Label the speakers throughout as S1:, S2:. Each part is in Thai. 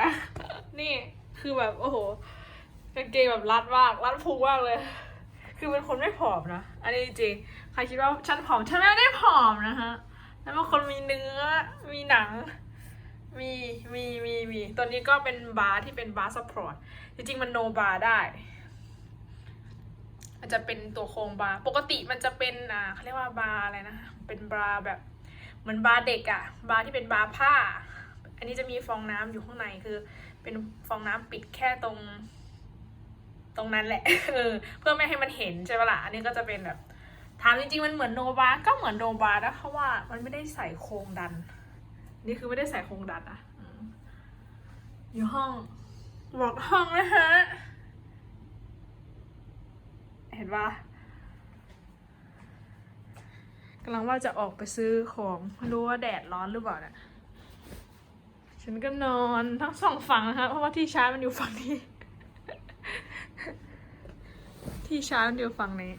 S1: นะ นี่คือแบบโอ้โหกางเกงแบบรัดมากรัดพุงมากเลย คือเป็นคนไม่ผอมนะ อันนี้จริงใครคิดว่าฉันผอมฉันไม่ได้ผอมนะฮะฉันเป็นคนมีเนื้อมีหนังมีมีมีมีตัวนี้ก็เป็นบาร์ที่เป็นบาร์ซัพพอร์ตจริงๆมันโนบาร์ได้ มันจะเป็นตัวโครงบาร์ปกติมันจะเป็นอ่าเขาเรียกว่าบาร์อะไรนะ เป็นบาร์แบบเหมือนบาร์เด็กอะบาร์ที่เป็นบาร์ผ้า อันนี้จะมีฟองน้ำอยู่ข้างในคือ เป็นฟองน้ำปิดแค่ตรง ตรงนั้นแหละเออเพื่อไม่ให้มันเห็นใช่ปะล่ะอันนี้ก็จะเป็นแบบถามจริงๆมันเหมือนโนบาก็เหมือนโนบานะเพราะว่ามันไม่ได้ใส่โครงดัน นี่คือไม่ได้ใส่โครงดันอะอืมอยู่ห้องบอกห้องนะฮะเห็นปะกำลังว่าจะออกไปซื้อของไม่รู้ว่าแดดร้อนหรือเปล่าเนี่ย ฉันก็นอนทั้งสองฝั่งนะคะ เพราะว่าที่ชาร์จมันอยู่ฝั่งนี้ ที่ชาร์จมันอยู่ฝั่งนี้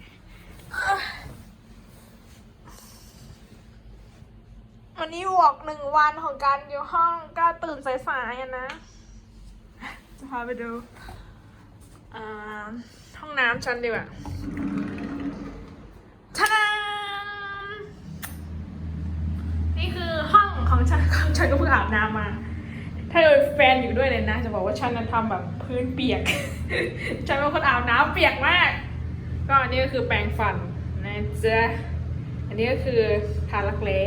S1: วันนี้วอกหนึ่งวันของการอยู่ห้องก็ตื่นสายๆนะ จะพาไปดูห้องน้ำฉันดีกว่าทะดานี่คือห้องของฉันของฉันก็เพิ่งอาบน้ำมา ถ้าโดยแฟนอยู่ด้วยเลยนะ จะบอกว่าฉันนั้นทำแบบพื้นเปียก ฉันเป็นคนอาบน้ำเปียกมาก ก็อันนี้ก็คือแปรงฟันนะจ๊ะอันนี้ก็คือทารักเล้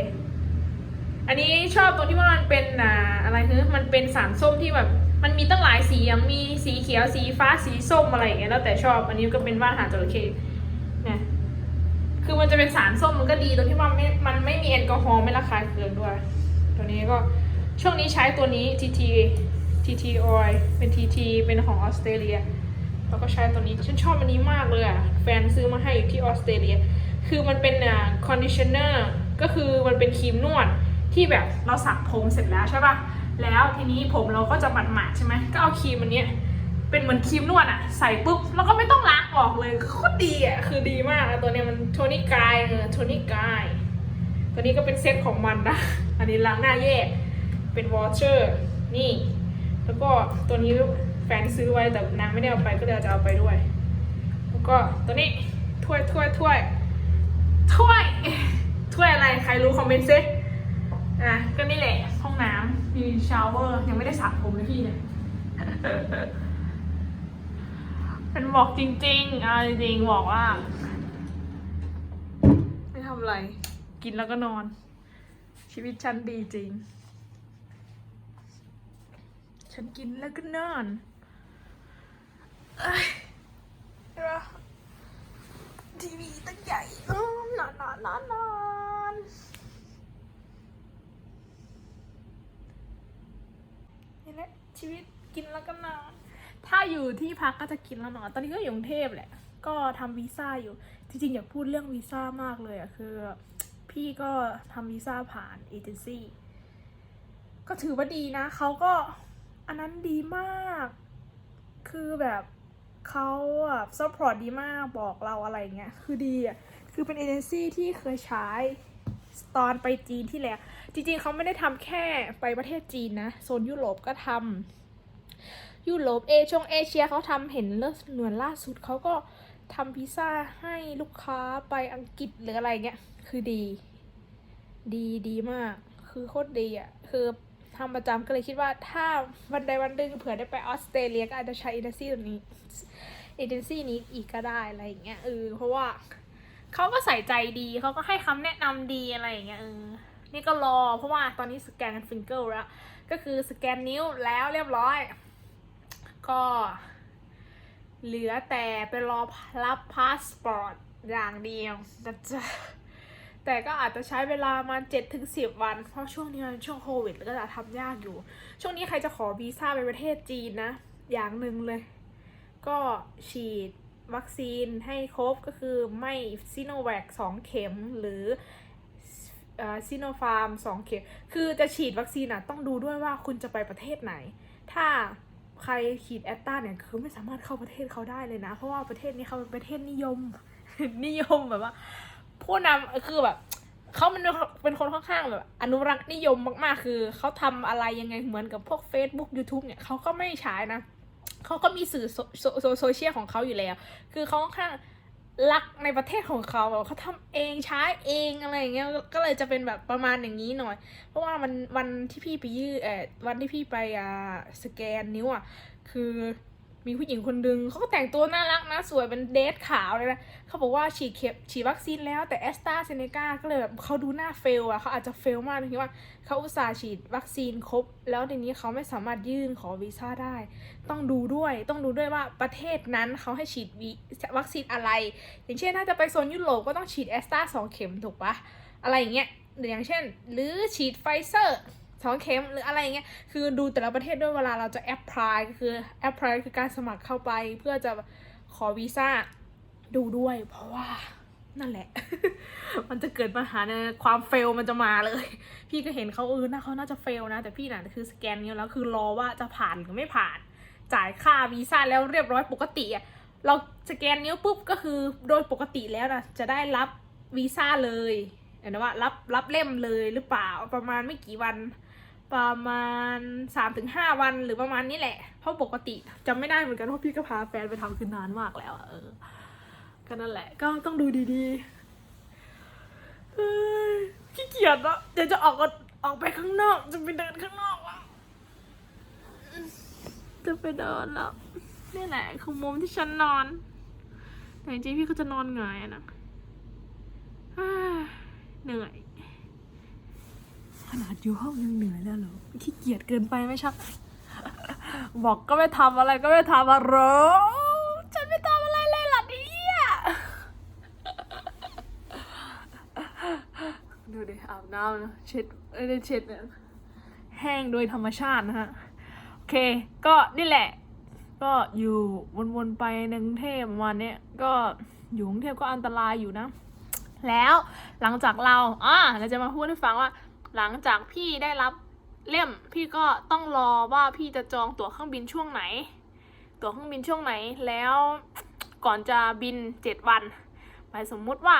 S1: อันนี้ชอบตรงที่ว่ามันเป็นอ่าอะไรคือมันเป็นสารส้มที่แบบ มันมีตั้งหลายสีย่างมีสีเขียวสีฟ้าสีส้มอะไรอย่างเงี้ยแล้วแต่ชอบ อันนี้ก็เป็นว่านหางจระเข้เนี่ยคือมันจะเป็นสารส้มมันก็ดีตรงที่ว่าไม่มันไม่มีแอลกอฮอล์ไม่ระคายเคืองด้วย ตัวนี้ก็ ช่วงนี้ใช้ตัวนี้ TT TT oil เป็น TT เป็นของออสเตรเลีย แล้วก็ใช้ตัวนี้ ฉันชอบอันนี้มากเลยอะ แฟนซื้อมาให้อยู่ที่ออสเตรเลีย คือมันเป็นอ่าคอนดิชเนอร์ก็คือมันเป็นครีมนวดที่แบบเราสระผมเสร็จแล้วใช่ป่ะ แล้วทีนี้ผมเราก็จะหมาดๆใช่ไหม ก็เอาครีมอันเนี้ยเป็นเหมือนครีมนวดอะใส่ปุ๊บแล้วก็ไม่ต้องล้างออกเลยโคตรดีอะคือดีมากอะตัวเนี้ยมันโทนิกายเออโทนิกายตัวนี้ก็เป็นเซ็ตของมันนะ อันนี้ล้างหน้าแยก เป็นวอเชอร์นี่ แล้วก็ตัวนี้แฟนซื้อไว้แต่นางไม่ได้เอาไปก็เลยจะเอาไปด้วย แล้วก็ตัวนี้ถ้วยถ้วยถ้วยถ้วยถ้วยอะไรใครรู้คอมเมนต์ซิอะก็นี่แหละห้องน้ำมีชาวเวอร์ยังไม่ได้สระผมเลยพี่เนี่ยเป็นบอกจริงๆอะจริงๆบอกว่า ไม่ทำอะไร กินแล้วก็นอน ชีวิตฉันดีจริง ฉันกินแล้วก็นอนอ้ทีวีตั้งใหญ่นอนนอนนอนนอนนี่แหละชีวิตกินแล้วก็นอน ถ้าอยู่ที่พักก็จะกินแล้วนอน ตอนนี้ก็อยู่กรุงเทพแหละ ก็ทำวีซ่าอยู่ จริงๆอยากพูดเรื่องวีซ่ามากเลยอะคือ พี่ก็ทำวีซ่าผ่านเอเจนซี่ ก็ถือว่าดีนะ เขาก็ อันนั้นดีมาก คือแบบเขาแบบซัพพอร์ตดีมากบอกเราอะไรเงี้ย คือดีอะ คือเป็นเอเจนซี่ที่เคยใช้ตอนไปจีนที่แล้ว จริงๆเขาไม่ได้ทำแค่ไปประเทศจีนนะ โซนยุโรปก็ทำยุโรปเอชงเอเชียเขาทำเห็นเรื่องเหมือนล่าสุดเขาก็ทำพิซซ่าให้ลูกค้าไปอังกฤษหรืออะไรเงี้ย คือดี ดีดีมาก คือโคตรดีอะ คือ ทำประจำก็เลยคิดว่าถ้าวันใดวันหนึ่งเผื่อได้ไปออสเตรเลียก็อาจจะใช้เอเจนซี่ตัวนี้เอเจนซี่นี้อีกก็ได้อะไรอย่างเงี้ยเออเพราะว่าเขาก็ใส่ใจดีเขาก็ให้คำแนะนำดีอะไรอย่างเงี้ยเออนี่ก็รอเพราะว่าตอนนี้สแกนฟิงเกิลแล้ว ก็คือสแกนนิ้วแล้วเรียบร้อย ก็เหลือแต่ไปรอรับพาสปอร์ตอย่างเดียวนะจ๊ะ แต่ก็อาจจะใช้เวลามาเจ็ดถึงสิบวัน เพราะช่วงนี้มันช่วงโควิดแล้วก็จะทำยากอยู่ ช่วงนี้ใครจะขอวีซ่าไปประเทศจีนนะ อย่างหนึ่งเลย ก็ฉีดวัคซีนให้ครบก็คือไม่ซีโนแวคสองเข็มหรือซีโนฟาร์มสองเข็ม คือจะฉีดวัคซีนอะต้องดูด้วยว่าคุณจะไปประเทศไหน ถ้าใครฉีดแอตตาเนี่ยคือไม่สามารถเข้าประเทศเขาได้เลยนะ เพราะว่าประเทศนี้เขาเป็นประเทศนิยม นิยมแบบว่า ผู้นำคือแบบเขามันเป็นคนค่อนข้างแบบอนุรักษ์นิยมมากๆ คือเขาทำอะไรยังไงเหมือนกับพวก Facebook YouTube เนี่ยเขาก็ไม่ใช้นะเขาก็มีสื่อโซเชียลของเขาอยู่แล้ว คือเขาค่อนข้างรักในประเทศของเขาแบบเขาทำเองใช้เองอะไรอย่างเงี้ยก็เลยจะเป็นแบบประมาณอย่างนี้หน่อย เพราะว่ามันวันที่พี่ไปยืดเออวันที่พี่ไปอ่าสแกนนิ้วอะคือ มีผู้หญิงคนดึงเขาก็แต่งตัวน่ารักนะ สวยเป็นเดทขาวเลยนะเขาบอกว่าฉีดเข็มฉีดวัคซีนแล้วแต่แอสตราเซเนกาก็เลยแบบเขาดูหน้าเฟลอะเขาอาจจะเฟลมากตรงที่ว่าเขาอุตส่าห์ฉีดวัคซีนครบ แล้วทีนี้เขาไม่สามารถยื่นขอวีซ่าได้ ต้องดูด้วยต้องดูด้วยว่าประเทศนั้นเขาให้ฉีดวีวัคซีนอะไร อย่างเช่นถ้าจะไปโซนยุโรปก็ต้องฉีดแอสตราสองเข็มถูกปะอะไรอย่างเงี้ยหรืออย่างเช่น หรือฉีดไฟเซอร์ สองเข็มหรืออะไรเงี้ยคือดูแต่ละประเทศด้วยเวลาเราจะแอปพลายก็คือแอปพลายคือการสมัครเข้าไปเพื่อจะขอวีซ่าดูด้วย เพราะว่านั่นแหละ มันจะเกิดปัญหาในความเฟลมันจะมาเลย พี่ก็เห็นเขาเออน่าเขาน่าจะเฟลนะ แต่พี่น่ะคือสแกนนิ้วแล้วคือรอว่าจะผ่านหรือไม่ผ่าน จ่ายค่าวีซ่าแล้วเรียบร้อยปกติอะเราสแกนนิ้วปุ๊บก็คือโดยปกติแล้วนะจะได้รับวีซ่าเลยเห็นไหมว่ารับรับเล่มเลยหรือเปล่าประมาณไม่กี่วัน ประมาณสามถึงห้าวันหรือประมาณนี้แหละ เพราะปกติจำไม่ได้เหมือนกันเพราะพี่ก็พาแฟนไปทำคือนานมากแล้วเออก็นั่นแหละก็ต้องดูดีๆขี้เกียจอะเดี๋ยวจะออกก็ออกไปข้างนอกจะไปเดินข้างนอกอะจะไปเดินแล้วนี่แหละคือมุมที่ฉันนอนแต่จริงๆพี่ก็จะนอนหงายอะนะเหนื่อย ขนาดอยู่ห้องยังเหนื่อยแล้วเหรอขี้เกียจเกินไปไหมชักบอกก็ไม่ทำอะไรก็ไม่ทำอะไรฉันไม่ทำอะไรเลยล่ะเนี่ยดูดิอาบน้ำนะเช็ดเอ้ยเช็ดเนี่ยแห้งโดยธรรมชาตินะฮะ โอเค ก็นี่แหละ ก็อยู่วนๆไปในกรุงเทพประมาณเนี้ยก็อยู่กรุงเทพก็อันตรายอยู่นะ แล้วหลังจากเราอ่าเราจะมาพูดให้ฟังว่า หลังจากพี่ได้รับเล่ม พี่ก็ต้องรอว่าพี่จะจองตั๋วเครื่องบินช่วงไหน ตั๋วเครื่องบินช่วงไหนแล้วก่อนจะบินเจ็ดวันหมายสมมุติว่า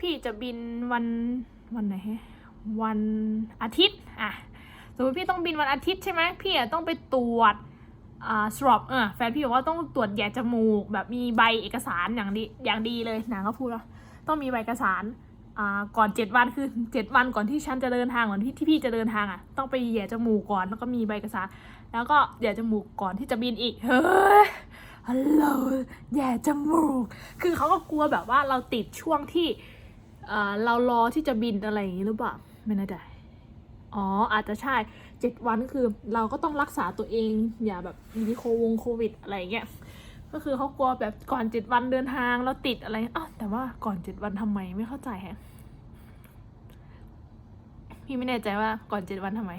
S1: พี่จะบินวันวันไหนฮะวันอาทิตย์อะสมมติพี่ต้องบินวันอาทิตย์ใช่ไหมพี่อะต้องไปตรวจอ่าสอบเออแฟนพี่บอกว่าต้องตรวจแยกจมูก แบบมีใบเอกสารอย่างดีอย่างดีเลยนางก็พูดว่าต้องมีใบเอกสาร ก่อนเจ็ดวันคือเจ็ดวันก่อนที่ฉันจะเดินทางก่อนที่ที่พี่จะเดินทางอะ ต้องไปแย่จมูกก่อนแล้วก็มีใบเอกสาแล้วก็แย่จมูกก่อนที่จะบินอีก เฮ้ยฮัลโหลแย่จมูก คือเขาก็กลัวแบบว่าเราติดช่วงที่อ่าเรารอที่จะบินอะไรอย่างนี้หรือเปล่าไม่แน่ใจอ๋ออาจจะใช่เจ็ดวันก็คือเราก็ต้องรักษาตัวเองอย่าแบบมีโควงโควิดอะไรอย่างเงี้ย ก็คือเขากลัวแบบก่อนเจ็ดวันเดินทางแล้วติดอะไรอ้าวแต่ว่าก่อนเจ็ดวันทำไมไม่เข้าใจแฮะพี่ไม่แน่ใจว่าก่อนเจ็ดวันทำไม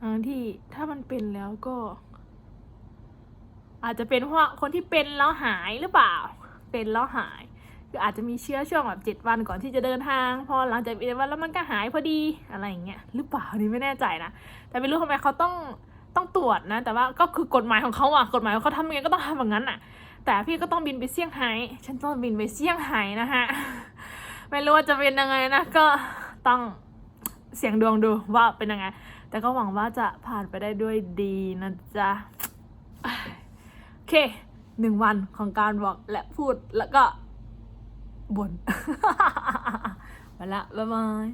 S1: ทั้งที่ถ้ามันเป็นแล้วก็ อาจจะเป็นเพราะคนที่เป็นแล้วหายหรือเปล่า เป็นแล้วหาย คืออาจจะมีเชื้อช่วงแบบเจ็ดวันก่อนที่จะเดินทาง พอหลังจากเจ็ดวันแล้วมันก็หายพอดีอะไรอย่างเงี้ยหรือเปล่านี่ไม่แน่ใจนะแต่ไม่รู้ทำไมเขาต้อง ต้องตรวจนะ แต่ว่าก็คือกฎหมายของเขาอะกฎหมายเขาทำยังไงก็ต้องทำแบบนั้นอะแต่พี่ก็ต้องบินไปเซี่ยงไฮ้ฉันต้องบินไปเซี่ยงไฮ้นะฮะไม่รู้ว่าจะเป็นยังไงนะก็ต้องเสี่ยงดวงดูว่าเป็นยังไง แต่ก็หวังว่าจะผ่านไปได้ด้วยดีนะจ๊ะโอเคหนึ่งวันของการบอกและพูดแล้วก็บ่นไปละบ๊ายบาย